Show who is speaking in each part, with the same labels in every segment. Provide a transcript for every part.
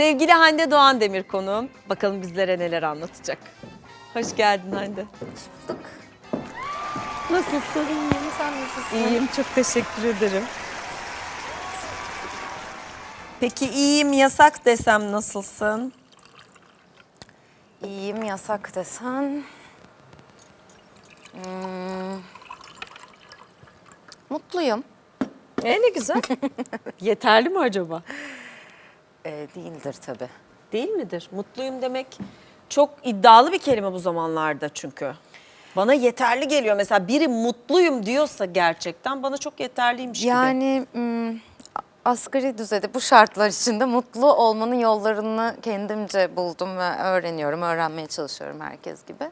Speaker 1: Sevgili Hande Doğan Demir konuğum. Bakalım bizlere neler anlatacak. Hoş geldin Hande.
Speaker 2: bulduk.
Speaker 1: Nasılsın?
Speaker 2: İyiyim, sen nasılsın?
Speaker 1: İyiyim, çok teşekkür ederim.
Speaker 3: Peki iyiyim yasak desem nasılsın?
Speaker 2: İyiyim, yasak desen. Hmm. Mutluyum.
Speaker 1: E ne güzel. Yeterli mi acaba?
Speaker 2: Ee, değildir tabii.
Speaker 1: Değil midir? Mutluyum demek çok iddialı bir kelime bu zamanlarda çünkü. Bana yeterli geliyor. Mesela biri mutluyum diyorsa gerçekten bana çok yeterliymiş gibi.
Speaker 2: Yani hmm, asgari düzeyde bu şartlar içinde mutlu olmanın yollarını kendimce buldum ve öğreniyorum, öğrenmeye çalışıyorum herkes gibi.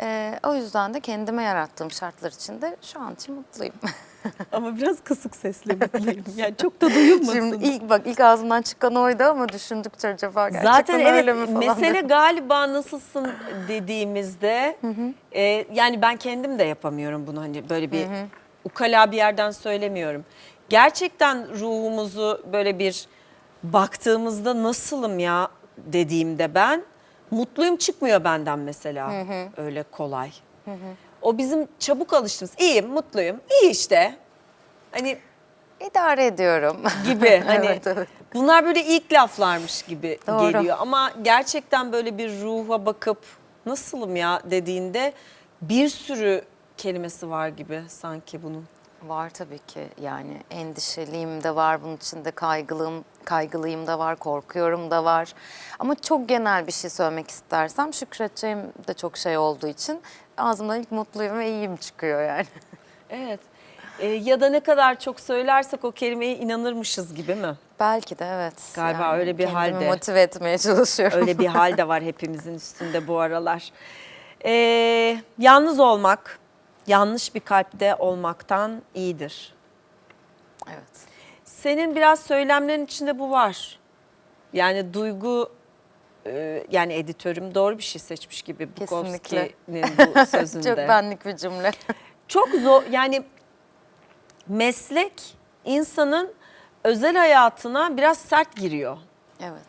Speaker 2: Ee, o yüzden de kendime yarattığım şartlar içinde şu an için mutluyum.
Speaker 1: Ama biraz kısık sesle mutluyum. Yani çok da duyulmasın.
Speaker 2: Şimdi ilk bak ilk ağzımdan çıkan oydu ama düşündükçe acaba gerçekten
Speaker 1: Zaten evet
Speaker 2: öyle mi falan
Speaker 1: mesele
Speaker 2: diyorum.
Speaker 1: galiba nasılsın dediğimizde e, yani ben kendim de yapamıyorum bunu hani böyle bir ukala bir yerden söylemiyorum. Gerçekten ruhumuzu böyle bir baktığımızda nasılım ya dediğimde ben mutluyum çıkmıyor benden mesela öyle kolay. O bizim çabuk alıştığımız iyiyim mutluyum iyi işte hani
Speaker 2: İdare ediyorum.
Speaker 1: gibi hani
Speaker 2: Evet, evet.
Speaker 1: bunlar böyle ilk laflarmış gibi
Speaker 2: Doğru.
Speaker 1: geliyor ama gerçekten böyle bir ruha bakıp nasılım ya dediğinde bir sürü kelimesi var gibi sanki bunun.
Speaker 2: Var tabii ki yani endişeliyim de var bunun içinde kaygılıyım, kaygılıyım da var, korkuyorum da var. Ama çok genel bir şey söylemek istersem şükredeceğim de çok şey olduğu için ağzımdan ilk mutluyum ve iyiyim çıkıyor yani.
Speaker 1: Evet. Ee, ya da ne kadar çok söylersek o kelimeye inanırmışız gibi mi?
Speaker 2: Belki de evet.
Speaker 1: Galiba öyle bir halde.
Speaker 2: motive etmeye çalışıyorum.
Speaker 1: Öyle bir hal de var hepimizin üstünde bu aralar. Ee, yalnız olmak, yanlış bir kalpte olmaktan iyidir.
Speaker 2: Evet.
Speaker 1: Senin biraz söylemlerin içinde bu var. Yani duygu e, yani editörüm doğru bir şey seçmiş gibi. Bukowski'nin bu sözünde.
Speaker 2: Çok benlik bir cümle.
Speaker 1: Çok zor yani meslek insanın özel hayatına biraz sert giriyor.
Speaker 2: evet.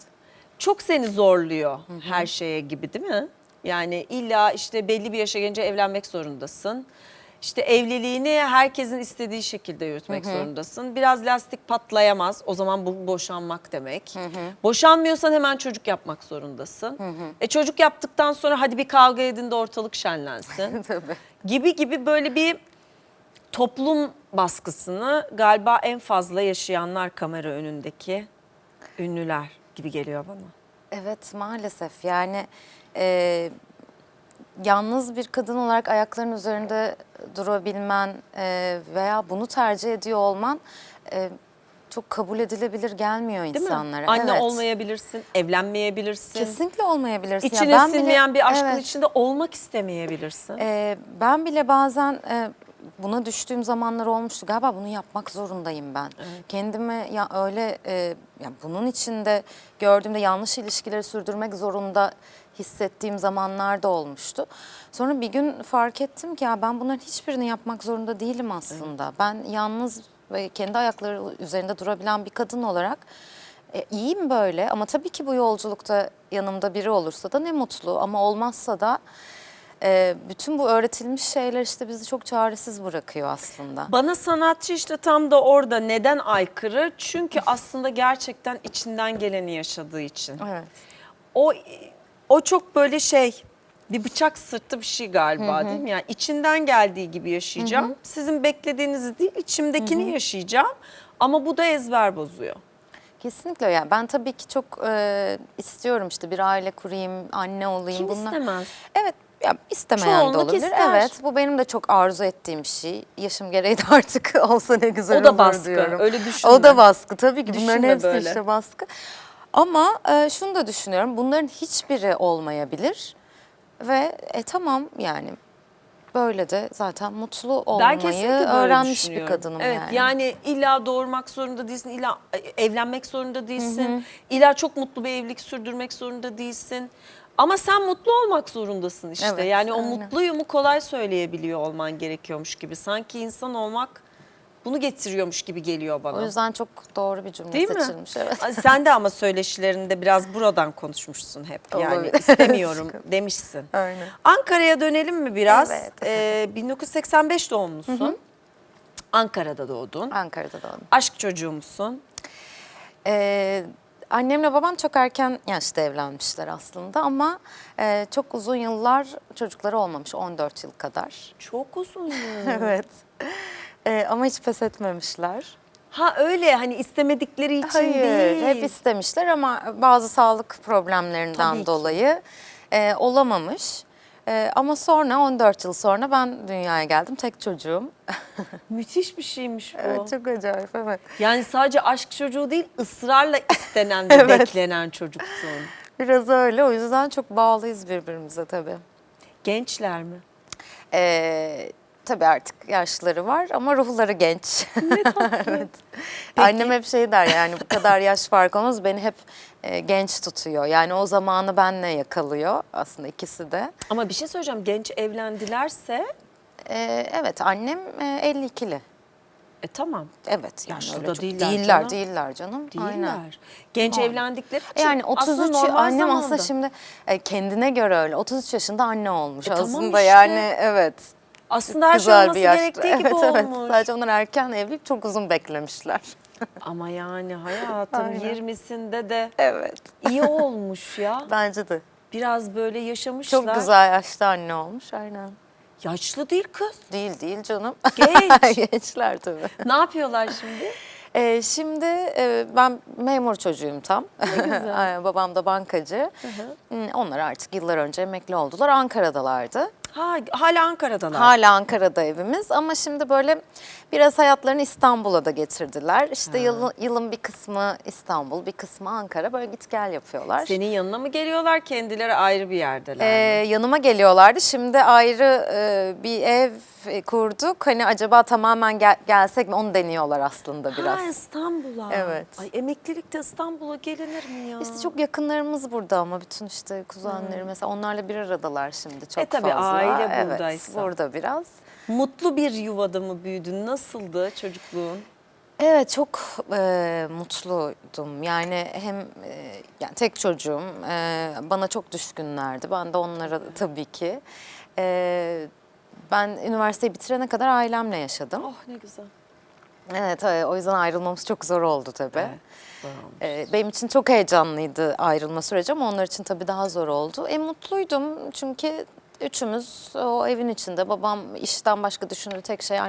Speaker 1: Çok seni zorluyor her şeye gibi değil mi? Yani illa işte belli bir yaşa gelince evlenmek zorundasın. İşte evliliğini herkesin istediği şekilde yürütmek zorundasın. Biraz lastik patlayamaz. O zaman bu boşanmak demek. Boşanmıyorsan hemen çocuk yapmak zorundasın. E çocuk yaptıktan sonra hadi bir kavga edin de ortalık şenlensin.
Speaker 2: Tabii.
Speaker 1: gibi gibi böyle bir toplum baskısını galiba en fazla yaşayanlar kamera önündeki ünlüler gibi geliyor bana.
Speaker 2: Evet maalesef yani e, yalnız bir kadın olarak ayakların üzerinde durabilmen e, veya bunu tercih ediyor olman e, çok kabul edilebilir gelmiyor
Speaker 1: Değil
Speaker 2: insanlara.
Speaker 1: mi? Anne
Speaker 2: Evet.
Speaker 1: olmayabilirsin, evlenmeyebilirsin.
Speaker 2: Kesinlikle olmayabilirsin. Ya
Speaker 1: İçine
Speaker 2: ben bile-
Speaker 1: sinmeyen bir aşkın
Speaker 2: Evet.
Speaker 1: içinde olmak istemeyebilirsin.
Speaker 2: Ee, ben bile bazen e, buna düştüğüm zamanlar olmuştu. Galiba bunu yapmak zorundayım ben. Kendimi ya öyle e, ya bunun içinde gördüğümde yanlış ilişkileri sürdürmek zorunda hissettiğim zamanlar da olmuştu. Sonra bir gün fark ettim ki ya ben bunların hiçbirini yapmak zorunda değilim aslında. Ben yalnız ve kendi ayakları üzerinde durabilen bir kadın olarak e, iyiyim böyle ama tabii ki bu yolculukta yanımda biri olursa da ne mutlu ama olmazsa da e, bütün bu öğretilmiş şeyler işte bizi çok çaresiz bırakıyor aslında.
Speaker 1: Bana sanatçı işte tam da orada neden aykırı? Çünkü aslında gerçekten içinden geleni yaşadığı için.
Speaker 2: Evet.
Speaker 1: O o çok böyle şey bir bıçak sırtı bir şey galiba değil mi? Yani içinden geldiği gibi yaşayacağım. Sizin beklediğinizi değil, içimdekini yaşayacağım. Ama bu da ezber bozuyor.
Speaker 2: Kesinlikle yani ben tabii ki çok e, istiyorum işte bir aile kurayım, anne olayım.
Speaker 1: Kim
Speaker 2: bunlar.
Speaker 1: istemez?
Speaker 2: Evet ya istemeyen de
Speaker 1: Çoğunluk
Speaker 2: olabilir.
Speaker 1: ister.
Speaker 2: Evet bu benim de çok arzu ettiğim bir şey. Yaşım gereği de artık olsa ne güzel
Speaker 1: O da
Speaker 2: olur
Speaker 1: baskı,
Speaker 2: diyorum.
Speaker 1: öyle düşünme.
Speaker 2: O da baskı tabii ki bunların
Speaker 1: Düşünme
Speaker 2: hepsi
Speaker 1: böyle.
Speaker 2: işte baskı. Ama e, şunu da düşünüyorum bunların hiçbiri olmayabilir. Ve e, tamam yani böyle de zaten mutlu
Speaker 1: Ben
Speaker 2: olmayı
Speaker 1: kesinlikle böyle
Speaker 2: öğrenmiş bir
Speaker 1: düşünüyorum.
Speaker 2: kadınım
Speaker 1: evet,
Speaker 2: yani.
Speaker 1: yani. illa doğurmak zorunda değilsin, illa evlenmek zorunda değilsin, illa çok mutlu bir evlilik sürdürmek zorunda değilsin. Ama sen mutlu olmak zorundasın işte.
Speaker 2: Evet,
Speaker 1: yani o
Speaker 2: aynen.
Speaker 1: mutluyumu kolay söyleyebiliyor olman gerekiyormuş gibi. Sanki insan olmak bunu getiriyormuş gibi geliyor bana.
Speaker 2: O yüzden çok doğru bir cümle
Speaker 1: Değil mi?
Speaker 2: seçilmiş. Evet.
Speaker 1: Ay, Sen de ama söyleşilerinde biraz buradan konuşmuşsun hep. Yani
Speaker 2: Olabilir.
Speaker 1: istemiyorum demişsin.
Speaker 2: Aynen.
Speaker 1: Ankara'ya dönelim mi biraz?
Speaker 2: Evet.
Speaker 1: Ee, 1985 doğumlusun. Ankara'da doğdun.
Speaker 2: Ankara'da doğdum.
Speaker 1: Aşk çocuğu musun?
Speaker 2: Ee, annemle babam çok erken yaşta evlenmişler aslında ama e, çok uzun yıllar çocukları olmamış 14 yıl kadar.
Speaker 1: Çok uzun.
Speaker 2: Evet. Ee, ama hiç pes etmemişler.
Speaker 1: ha öyle hani istemedikleri için
Speaker 2: Hayır,
Speaker 1: değil.
Speaker 2: hep istemişler ama bazı sağlık problemlerinden dolayı e, olamamış. E, ama sonra 14 yıl sonra ben dünyaya geldim tek çocuğum.
Speaker 1: Müthiş bir şeymiş bu.
Speaker 2: Evet çok acayip evet.
Speaker 1: Yani sadece aşk çocuğu değil, ısrarla istenen ve
Speaker 2: Evet.
Speaker 1: beklenen çocuksun.
Speaker 2: Biraz öyle o yüzden çok bağlıyız birbirimize tabii.
Speaker 1: Gençler mi?
Speaker 2: Ee, tabii artık yaşları var ama ruhları genç. evet. Annem hep şey der yani bu kadar yaş fark olmaz beni hep e, genç tutuyor. Yani o zamanı benle yakalıyor aslında ikisi de.
Speaker 1: Ama bir şey söyleyeceğim. Genç evlendilerse
Speaker 2: Ee, evet annem e, 52'li.
Speaker 1: e tamam.
Speaker 2: Evet. Yani
Speaker 1: Yaşlı da değiller
Speaker 2: Değiller,
Speaker 1: canım.
Speaker 2: değiller canım.
Speaker 1: Değiller.
Speaker 2: Aynen.
Speaker 1: Genç
Speaker 2: Aynen.
Speaker 1: evlendikleri için
Speaker 2: Yani
Speaker 1: aslında
Speaker 2: 33
Speaker 1: normal
Speaker 2: annem
Speaker 1: zamanda.
Speaker 2: aslında şimdi e, kendine göre öyle 33 yaşında anne olmuş
Speaker 1: E, tamam
Speaker 2: aslında
Speaker 1: işte.
Speaker 2: yani evet.
Speaker 1: Aslında her şey
Speaker 2: Güzel
Speaker 1: olması
Speaker 2: bir yaşta.
Speaker 1: gerektiği gibi
Speaker 2: evet, evet.
Speaker 1: olmuş.
Speaker 2: Sadece onlar erken evliyip çok uzun beklemişler.
Speaker 1: Ama yani hayatım
Speaker 2: Aynen.
Speaker 1: 20'sinde de
Speaker 2: Evet.
Speaker 1: iyi olmuş ya.
Speaker 2: Bence de.
Speaker 1: Biraz böyle yaşamışlar.
Speaker 2: Çok güzel yaşta anne olmuş aynen.
Speaker 1: Yaşlı değil kız.
Speaker 2: Değil değil canım.
Speaker 1: Genç.
Speaker 2: Gençler tabii.
Speaker 1: ne yapıyorlar şimdi?
Speaker 2: Ee, şimdi e, ben memur çocuğuyum tam. Aynen, Babam da bankacı. Hmm, Onlar artık yıllar önce emekli oldular. Ankara'dalardı.
Speaker 1: Ha, hala Ankara'dalar.
Speaker 2: Hala Ankara'da evimiz ama şimdi böyle biraz hayatlarını İstanbul'a da getirdiler. İşte yılın, yılın bir kısmı İstanbul, bir kısmı Ankara. Böyle git gel yapıyorlar.
Speaker 1: Senin yanına mı geliyorlar kendileri ayrı bir yerdeler
Speaker 2: Ee, yanıma geliyorlardı. Şimdi ayrı e, bir ev e, kurduk. Hani acaba tamamen gel- gelsek mi onu deniyorlar aslında biraz.
Speaker 1: Ha İstanbul'a.
Speaker 2: Evet.
Speaker 1: Ay emeklilikte İstanbul'a gelinir mi ya?
Speaker 2: İşte çok yakınlarımız burada ama bütün işte kuzenleri mesela onlarla bir aradalar şimdi çok
Speaker 1: E tabii,
Speaker 2: fazla.
Speaker 1: Aile
Speaker 2: evet,
Speaker 1: buradaysa.
Speaker 2: burada biraz.
Speaker 1: Mutlu bir yuvada mı büyüdün? Nasıldı çocukluğun?
Speaker 2: Evet çok e, mutluydum. Yani hem e, yani tek çocuğum e, bana çok düşkünlerdi. Ben de onlara tabii ki. E, ben üniversiteyi bitirene kadar ailemle yaşadım.
Speaker 1: Oh ne güzel.
Speaker 2: Evet o yüzden ayrılmamız çok zor oldu tabii.
Speaker 1: Evet, zor olmuş.
Speaker 2: E, benim için çok heyecanlıydı ayrılma süreci ama onlar için tabii daha zor oldu. E mutluydum çünkü üçümüz o evin içinde. Babam işten başka düşündüğü tek şey